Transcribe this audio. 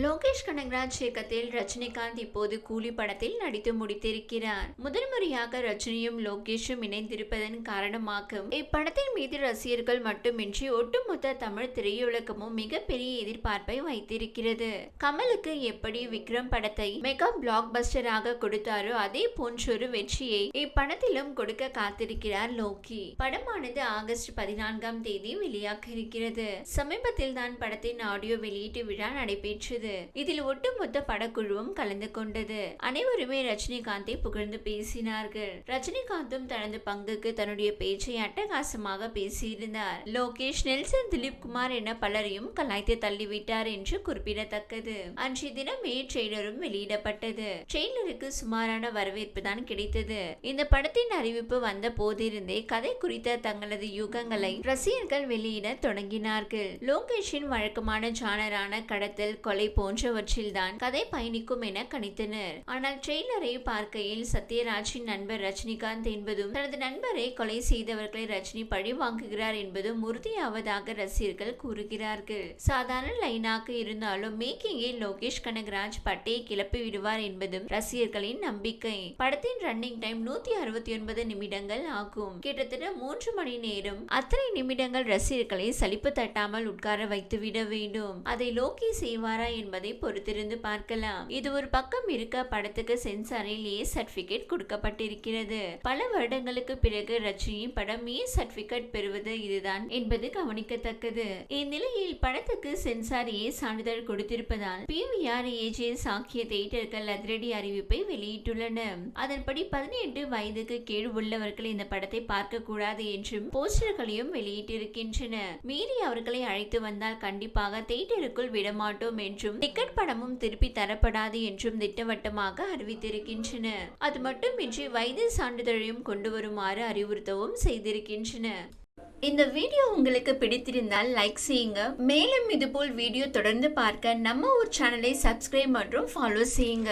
லோகேஷ் கனகராஜ் இயக்கத்தில் ரஜினிகாந்த் இப்போது கூலி படத்தில் நடித்து முடித்திருக்கிறார். முதல் முறையாக ரஜினியும் லோகேஷும் இணைந்திருப்பதன் காரணமாக இப்படத்தின் மீது ரசிகர்கள் மட்டுமின்றி ஒட்டுமொத்த தமிழ் திரையுலகமும் மிகப்பெரிய எதிர்பார்ப்பை வைத்திருக்கிறது. கமலுக்கு எப்படி விக்ரம் படத்தை மெகா பிளாக் பஸ்டராக கொடுத்தாரோ அதே போன்றொரு வெற்றியை இப்படத்திலும் கொடுக்க காத்திருக்கிறார் லோகி. படமானது ஆகஸ்ட் பதினான்காம் தேதி வெளியாக இருக்கிறது. சமீபத்தில் தான் படத்தின் ஆடியோ வெளியீட்டு விழா நடைபெற்றது. இதில் ஒட்டுமொத்த படக்குழுவும் கலந்து கொண்டது. அனைவருமே ரஜினிகாந்தை புகழ்ந்து பேசினார்கள். ரஜினிகாந்தும் தனது பங்குக்கு தன்னுடைய பேச்சை அட்டகாசமாக பேசியிருந்தார். லோகேஷ் நெல்சன் திலீப் குமார் என பலரையும் கலாய்த்து தள்ளிவிட்டார் என்று குறிப்பிடத்தக்கது. அன்றைய தினமே ட்ரெய்லரும் வெளியிடப்பட்டது. ட்ரெய்லருக்கு சுமாரான வரவேற்பு தான் கிடைத்தது. இந்த படத்தின் அறிவிப்பு வந்த போதிருந்தே கதை குறித்த தங்களது யுகங்களை ரசிகர்கள் வெளியிட தொடங்கினார்கள். லோகேஷின் வழக்கமான ஜானரான கடத்தல் கொலை போன்றவற்றில்தான் கதை பயணிக்கும் என கணித்தனர். ஆனால் ட்ரெய்லரை பார்க்கையில் சத்யராஜின் நண்பர் ரஜினிகாந்த் என்பதும் தனது நண்பரை கொலை செய்தவர்களை ரஜினி பழி வாங்குகிறார் என்பதும் உறுதியாவதாக ரசிகர்கள் கூறுகிறார்கள். சாதாரண லைனாக இருந்தாலும் மேக்கிங்கில் லோகேஷ் கனகராஜ் பட்டையை கிளப்பி விடுவார் என்பதும் ரசிகர்களின் நம்பிக்கை. படத்தின் ரன்னிங் டைம் நூத்தி அறுபத்தி ஒன்பது நிமிடங்கள் ஆகும். கிட்டத்தட்ட மூன்று மணி நேரம் அத்தனை நிமிடங்கள் ரசிகர்களை சலிப்பு தட்டாமல் உட்கார வைத்துவிட வேண்டும். அதை லோகி செய்வாரா என்பதை பொறுத்திருந்து பார்க்கலாம். இது ஒரு பக்கம் இருக்க படத்துக்கு சென்சாரில் ஏ சர்டிபிகேட் கொடுக்கப்பட்டிருக்கிறது. பல வருடங்களுக்கு பிறகு ரஜினியின் படம் ஏ சர்டிபிகேட் பெறுவது இதுதான் என்பது கவனிக்கத்தக்கது. இந்நிலையில் படத்துக்கு சென்சார் ஏ சான்றிதழ் கொடுத்திருப்பதால் பிவிஆர் ஏஜேஎஸ் ஆகிய தியேட்டர்கள் அதிரடி அறிவிப்பை வெளியிட்டுள்ளன அதன்படி பதினெட்டு வயதுக்கு கீழ் உள்ளவர்கள் இந்த படத்தை பார்க்க கூடாது என்றும் போஸ்டர்களையும் வெளியிட்டிருக்கின்றன மீறி அவர்களை அழைத்து வந்தால் கண்டிப்பாக தியேட்டருக்குள் விடமாட்டோம் என்றும் டிக்கெட் படமும் திருப்பி தரப்படாது என்றும் திட்டவட்டமாக அறிவித்திருக்கின்றன. அது மட்டுமின்றி வயது சான்றிதழையும் கொண்டு வருமாறு அறிவுறுத்தவும் செய்திருக்கின்றன. இந்த வீடியோ உங்களுக்கு பிடித்திருந்தால் லைக் செய்யுங்க. மேலும் இதுபோல் வீடியோ தொடர்ந்து பார்க்க நம்ம ஒரு சேனலை சப்ஸ்கிரைப் மற்றும் ஃபாலோ செய்யுங்க.